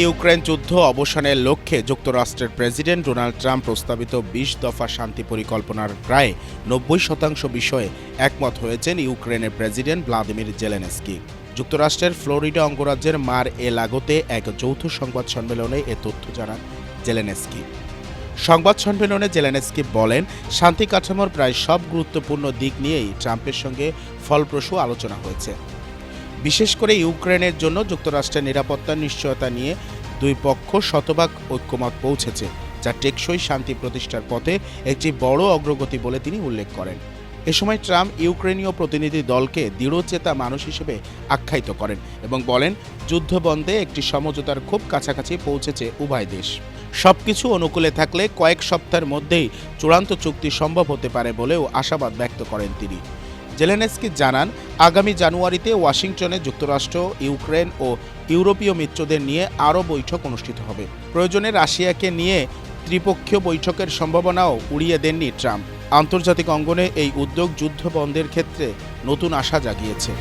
Ukraine যুদ্ধ অবসানের লক্ষ্যে যুক্তরাষ্ট্রের প্রেসিডেন্ট ডোনাল্ড ট্রাম্প প্রস্তাবিত বিশ দফা শান্তি পরিকল্পনার প্রায় নব্বই শতাংশ বিষয়ে একমত হয়েছেন ইউক্রেনের প্রেসিডেন্ট ভ্লাদিমির জেলেনস্কি। যুক্তরাষ্ট্রের ফ্লোরিডা অঙ্গরাজ্যের মার এ লাগোতে এক যৌথ সংবাদ সম্মেলনে এ তথ্য জানান জেলেনস্কি। সংবাদ সম্মেলনে জেলেনস্কি বলেন, শান্তি কাঠামোর প্রায় সব গুরুত্বপূর্ণ দিক নিয়েই ট্রাম্পের সঙ্গে ফলপ্রসূ আলোচনা হয়েছে। বিশেষ করে ইউক্রেনের জন্য যুক্তরাষ্ট্রের নিরাপত্তার নিশ্চয়তা নিয়ে দুই পক্ষ শতভাগ ঐক্যমত পৌঁছেছে, যা টেকসই শান্তি প্রতিষ্ঠার পথে একটি বড় অগ্রগতি বলে তিনি উল্লেখ করেন। এ সময় ট্রাম্প ইউক্রেনীয় প্রতিনিধি দলকে দৃঢ়চেতা মানুষ হিসেবে আখ্যায়িত করেন এবং বলেন যুদ্ধবন্ধে একটি সমঝোতার খুব কাছাকাছি পৌঁছেছে উভয় দেশ। সবকিছু অনুকূলে থাকলে কয়েক সপ্তাহের মধ্যেই চূড়ান্ত চুক্তি সম্ভব হতে পারে বলেও আশাবাদ ব্যক্ত করেন তিনি। জেলেনস্কি জানান, আগামী জানুয়ারিতে ওয়াশিংটনে যুক্তরাষ্ট্র, ইউক্রেন ও ইউরোপীয় মিত্রদের নিয়ে আরও বৈঠক অনুষ্ঠিত হবে। প্রয়োজনে রাশিয়াকে নিয়ে ত্রিপক্ষীয় বৈঠকের সম্ভাবনাও উড়িয়ে দেননি ট্রাম্প। আন্তর্জাতিক অঙ্গনে এই উদ্যোগ যুদ্ধ বন্ধের ক্ষেত্রে নতুন আশা জাগিয়েছে।